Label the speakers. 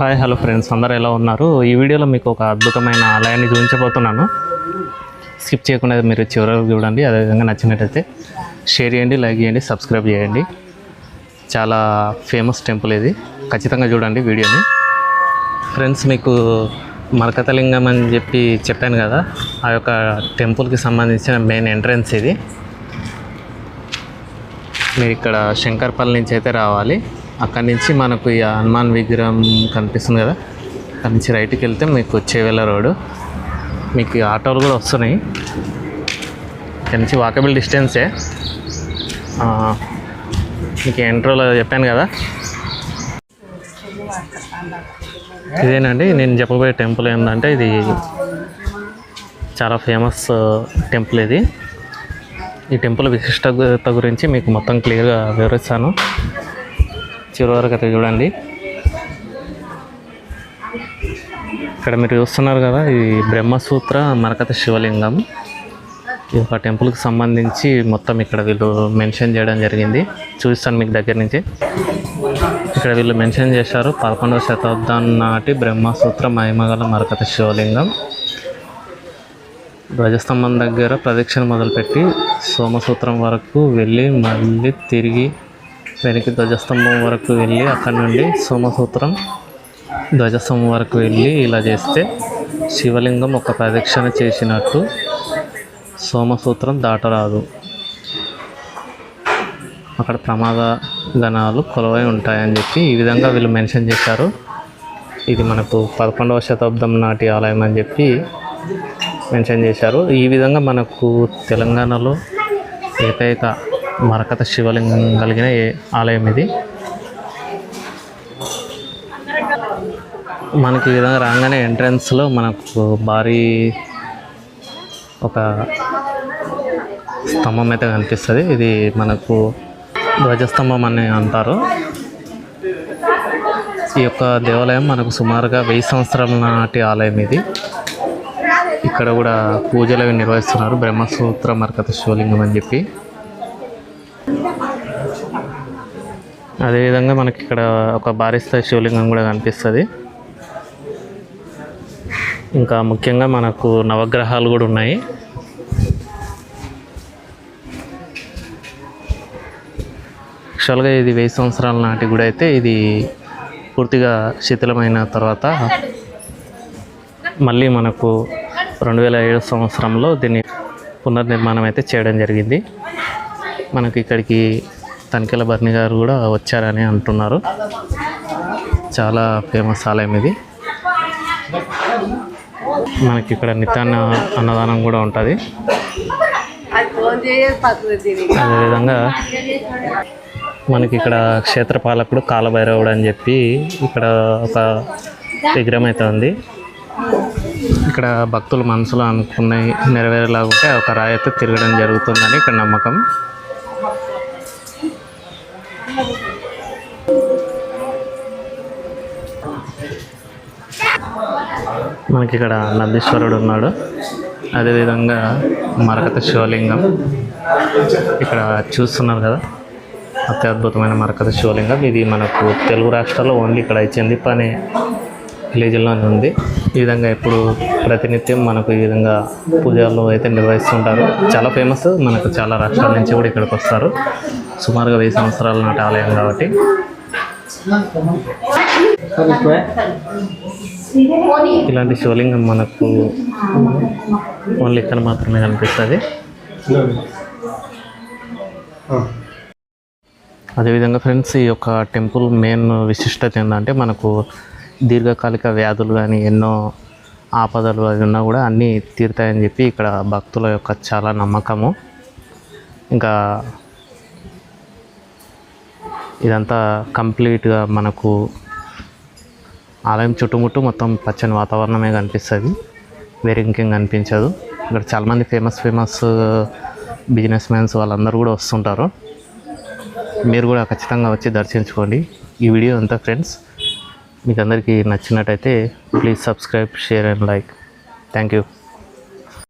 Speaker 1: Hi hello friends. అందరు ఎలా ఉన్నారు? ఈ వీడియోలో మీకు ఒక అద్భుతమైన ఆలయాన్ని చూపించబోతున్నాను. స్కిప్ చేయకుండా మీరు చివరి చూడండి. అదేవిధంగా నచ్చినట్టయితే షేర్ చేయండి లైక్ చేయండి సబ్స్క్రైబ్ చేయండి. చాలా ఫేమస్ టెంపుల్ ఇది. ఖచ్చితంగా చూడండి వీడియోని. ఫ్రెండ్స్ మీకు మరకతలింగం అని చెప్పి చెప్పాను కదా ఆ యొక్క టెంపుల్కి సంబంధించిన మెయిన్ ఎంట్రన్స్ ఇది. మీరు ఇక్కడ శంకర్పల్లి నుంచి అయితే రావాలి. అక్కడి నుంచి మనకు ఈ హనుమాన్ విగ్రహం కనిపిస్తుంది కదా. అక్కడి నుంచి రైట్కి వెళ్తే మీకు చేవెళ్ళ రోడ్డు. మీకు ఈ ఆటోలు కూడా వస్తున్నాయి. ఇక్కడ నుంచి వాకబుల్ డిస్టెన్సే. మీకు ఎంట్రోలో చెప్పాను కదా. ఇదేనండి నేను చెప్పబోయే టెంపుల్ ఏంటంటే ఇది చాలా ఫేమస్ టెంపుల్ ఇది. ఈ టెంపుల్ విశిష్టత గురించి మీకు మొత్తం క్లియర్గా వివరిస్తాను. చివరి వరకు అయితే చూడండి. ఇక్కడ మీరు చూస్తున్నారు కదా ఇది బ్రహ్మసూత్ర మరకత శివలింగం. ఇది ఒక టెంపుల్కి సంబంధించి మొత్తం ఇక్కడ వీళ్ళు మెన్షన్ చేయడం జరిగింది. చూపిస్తాను మీకు దగ్గర నుంచి. ఇక్కడ వీళ్ళు మెన్షన్ చేశారు పదకొండవ శతాబ్దం నాటి బ్రహ్మసూత్ర మహిమగల మరకత శివలింగం. ధ్వజస్తంభం దగ్గర ప్రదక్షిణ మొదలుపెట్టి సోమసూత్రం వరకు వెళ్ళి మళ్ళీ తిరిగి వెనక్కి ధ్వజస్తంభం వరకు వెళ్ళి అక్కడ నుండి సోమసూత్రం ధ్వజస్తంభం వరకు వెళ్ళి ఇలా చేస్తే శివలింగం ఒక ప్రదక్షిణ చేసినట్టు సోమసూత్రం దాటరాదు. అక్కడ ప్రమాద గణాలు కొలవై ఉంటాయని చెప్పి ఈ విధంగా వీళ్ళు మెన్షన్ చేశారు. ఇది మనకు పదకొండవ శతాబ్దం నాటి ఆలయం అని చెప్పి మెన్షన్ చేశారు. ఈ విధంగా మనకు తెలంగాణలో ఏకైక మరకత శివలింగం కలిగిన ఆలయం ఇది. మనకి ఈ విధంగా రాగానే ఎంట్రన్స్లో మనకు భారీ ఒక స్తంభం అయితే కనిపిస్తుంది. ఇది మనకు ధ్వజస్తంభం అని అంటారు. ఈ యొక్క దేవాలయం మనకు సుమారుగా వెయ్యి సంవత్సరాల నాటి ఆలయం ఇది. ఇక్కడ కూడా పూజలు అవి నిర్వహిస్తున్నారు. బ్రహ్మసూత్ర మరకత శివలింగం అని చెప్పి. అదేవిధంగా మనకి ఇక్కడ ఒక భారీస్థాయి శివలింగం కూడా కనిపిస్తుంది. ఇంకా ముఖ్యంగా మనకు నవగ్రహాలు కూడా ఉన్నాయి. యాక్చువల్గా ఇది వెయ్యి సంవత్సరాల నాటి గుడి అయితే ఇది పూర్తిగా శిథిలమైన తర్వాత మళ్ళీ మనకు రెండు వేల ఏడు సంవత్సరంలో దీన్ని పునర్నిర్మాణం అయితే చేయడం జరిగింది. మనకి ఇక్కడికి తనికెల భరణి గారు కూడా వచ్చారని అంటున్నారు. చాలా ఫేమస్ ఆలయం ఇది. మనకి ఇక్కడ నిత్యాన్న అన్నదానం కూడా ఉంటుంది. అదేవిధంగా మనకి ఇక్కడ క్షేత్రపాలకుడు కాలభైరవుడు అని చెప్పి ఇక్కడ ఒక విగ్రహం అయితే ఉంది. ఇక్కడ భక్తులు మనసులో అనుకున్నాయి నెరవేరేలాగుంటే ఒక రాయి అయితే తిరగడం జరుగుతుందని ఇక్కడ నమ్మకం. మనకి ఇక్కడ నందీశ్వరుడు ఉన్నాడు. అదేవిధంగా మరకత శివలింగం. ఇక్కడ చూస్తున్నారు కదా? అత్యద్భుతమైన మరకత శివలింగం. ఇది మనకు తెలుగు రాష్ట్రాల్లో ఓన్లీ ఇక్కడ చెందిప్ప అనే విలేజ్లోనే ఉంది. ఈ విధంగా ఇప్పుడు ప్రతినిత్యం మనకు ఈ విధంగా పూజలు అయితే నిర్వహిస్తుంటారు. చాలా ఫేమస్ మనకు చాలా రాష్ట్రాల నుంచి కూడా ఇక్కడికి వస్తారు. సుమారుగా వెయ్యి సంవత్సరాల నాటి ఆలయం కాబట్టి. ఇలాంటి శివలింగం మనకు ఓన్లీ ఇక్కడ మాత్రమే కనిపిస్తుంది. అదేవిధంగా ఫ్రెండ్స్ ఈ యొక్క టెంపుల్ మెయిన్ విశిష్టత ఏంటంటే మనకు దీర్ఘకాలిక వ్యాధులు కానీ ఎన్నో ఆపదలు అవి ఉన్నా కూడా అన్నీ తీరుతాయని చెప్పి ఇక్కడ భక్తుల యొక్క చాలా నమ్మకము. ఇంకా ఇదంతా కంప్లీట్గా మనకు ఆలయం చుట్టుముట్టు మొత్తం పచ్చని వాతావరణమే కనిపిస్తుంది. వేరే ఇంకేం కనిపించదు. ఇక్కడ చాలామంది ఫేమస్ ఫేమస్ బిజినెస్ మ్యాన్స్ వాళ్ళందరూ కూడా వస్తుంటారు. మీరు కూడా ఖచ్చితంగా వచ్చి దర్శించుకోండి. ఈ వీడియో అంతా ఫ్రెండ్స్ మీకు అందరికీ నచ్చినట్టయితే please subscribe share and like. Thank you.